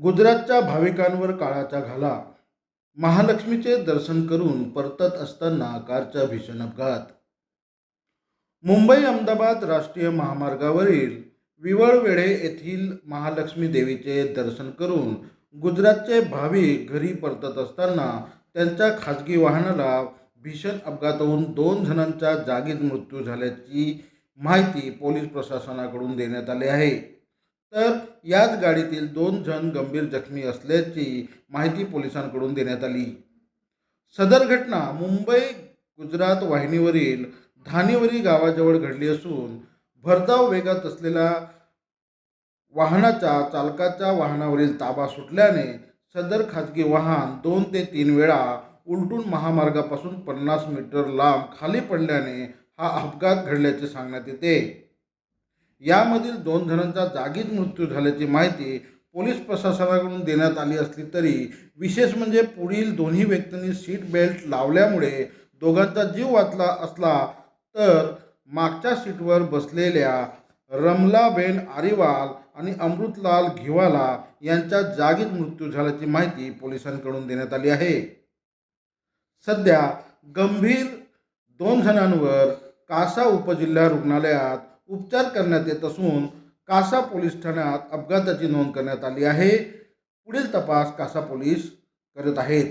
गुजरातच्या भाविकांवर काळाचा घाला. महालक्ष्मीचे दर्शन करून परतत असताना कारचा भीषण अपघात. मुंबई अहमदाबाद राष्ट्रीय महामार्गावरील विवळवेळे येथील महालक्ष्मी देवीचे दर्शन करून गुजरातचे भाविक घरी परतत असताना त्यांच्या खाजगी वाहनाला भीषण अपघात होऊन दोन जणांचा जागीच मृत्यू झाल्याची माहिती पोलीस प्रशासनाकडून देण्यात आली आहे. तर याच गाडीतील दोन जण गंभीर जखमी असल्याची माहिती पोलिसांकडून देण्यात आली. सदर घटना मुंबई गुजरात वाहिनीवरील धानिवरी गावाजवळ घडली असून भरधाव वेगात असलेला वाहनाच्या चालकाच्या वाहनावरील ताबा सुटल्याने सदर खाजगी वाहन दोन ते तीन वेळा उलटून महामार्गापासून पन्नास मीटर लांब खाली पडल्याने हा अपघात घडल्याचे सांगण्यात येते. यामधील दोन जणांचा जागीच मृत्यू झाल्याची माहिती पोलीस प्रशासनाकडून देण्यात आली असली तरी विशेष म्हणजे पुढील दोन्ही व्यक्तींनी सीट बेल्ट लावल्यामुळे दोघांचा जीव वाचला असला तर मागच्या सीटवर बसलेल्या रमलाबेन आरिवाल आणि अमृतलाल घिवाला यांचा जागीच मृत्यू झाल्याची माहिती पोलिसांकडून देण्यात आली आहे. सध्या गंभीर दोन जणांवर कासा उपजिल्हा रुग्णालयात उपचार करण्यात येत असून कासा पोलीस ठाण्यात अपघाताची नोंद करण्यात आली आहे. पुढील तपास कासा पोलीस करत आहेत.